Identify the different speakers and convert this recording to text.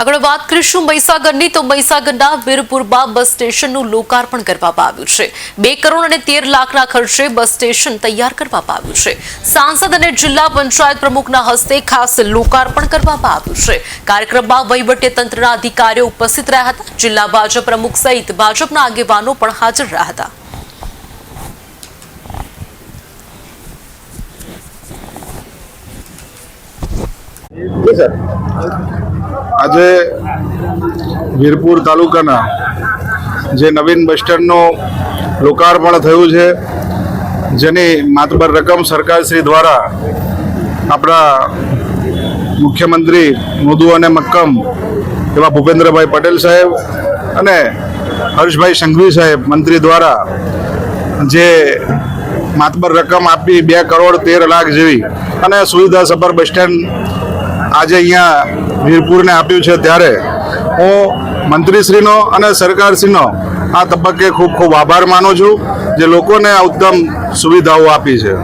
Speaker 1: આગળ વાત કરીશું મહીસાગરની. તો મહીસાગરના વીરપુરમાં બસ સ્ટેશનનું લોકાર્પણ કરવામાં આવ્યું છે. બે કરોડ અને તેર લાખના ખર્ચે બસ સ્ટેશન તૈયાર કરવામાં આવ્યું છે. સાંસદ અને જિલ્લા પંચાયત પ્રમુખના હસ્તે ખાસ લોકાર્પણ કરવામાં આવ્યું છે. કાર્યક્રમમાં વહીવટી તંત્રના અધિકારીઓ ઉપસ્થિત રહ્યા હતા. જિલ્લા ભાજપ પ્રમુખ સહિત ભાજપના આગેવાનો પણ હાજર રહ્યા હતા.
Speaker 2: આજે વીરપુર તાલુકાના જે નવીન બસ સ્ટેન્ડનું લોકાર્પણ થયું છે, જેની માતબર રકમ સરકારશ્રી દ્વારા આપણા મુખ્યમંત્રી મૃદુ અને મક્કમ એવા ભૂપેન્દ્રભાઈ પટેલ સાહેબ અને હર્ષભાઈ સંઘવી સાહેબ મંત્રી દ્વારા જે માતબર રકમ આપી બે કરોડ તેર લાખ જેવી અને સુવિધા સભર બસ સ્ટેન્ડ આજે અહીંયા વીરપુરને આપ્યું છે ત્યારે હું મંત્રીશ્રીનો અને સરકારશ્રીનો આ તબક્કે ખૂબ ખૂબ આભાર માનું છું જે લોકોને આ ઉત્તમ સુવિધાઓ આપી છે.